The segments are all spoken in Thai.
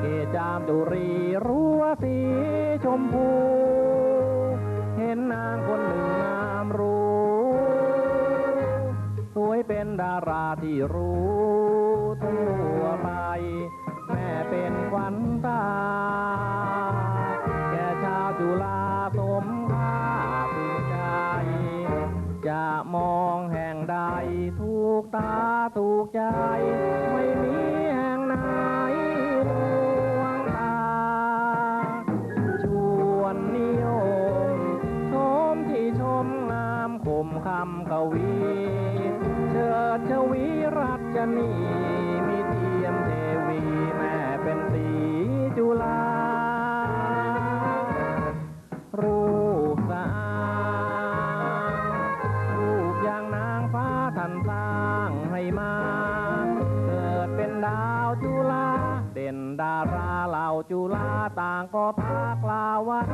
เกจามดุรีรั้วสีชมพู เห็นนางคนหนึ่งงามรู้ สวยเป็นดาราที่รู้ทั่วไป แม่เป็นควันตา แก่ชาวจุลาสมภาพึงใจ จะมองแห่งใดถูกตาถูกใจ คำกวี เชิดชวีรัชนีมีเทียมเทวีแม่เป็นสีจุฬารูปสารูปอย่างนางฟ้าท่านสร้างให้มา เกิดเป็นดาวจุฬาเด่นดาราเหล่าจุฬาต่างก็พากลาวาส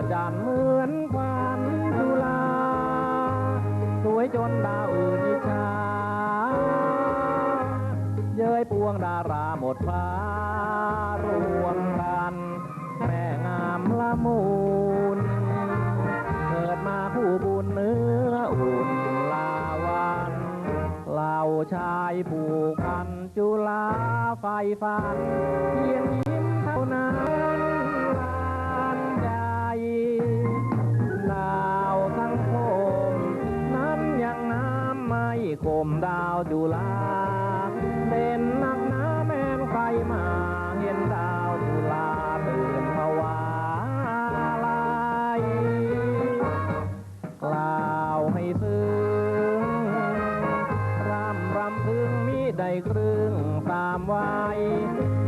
งามกว่าจันเหมือนควันจุฬาสวยจนดาวอื่นอิจฉาเย้ยปวงดาราหมดฟ้ารวมกันแม่งามละมุนเกิดมาผู้บุญเนื้ออุ่นลาวันเหล่าชายผูกพันจุลาไฟฟันเพียงยิ้มเท่านั้น คมดาวจุลาเด่นนักหนาแม่นใครมาเห็นดาวจุลาตื่นภาวาลายกล่าวให้ซึ้งรำรำพึงมิได้ครึ่งตามวัย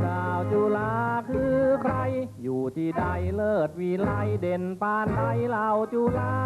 ดาวจุฬาคือใคร อยู่ที่ใดเลิศวิไลเด่นปานใดเหล่าจุฬา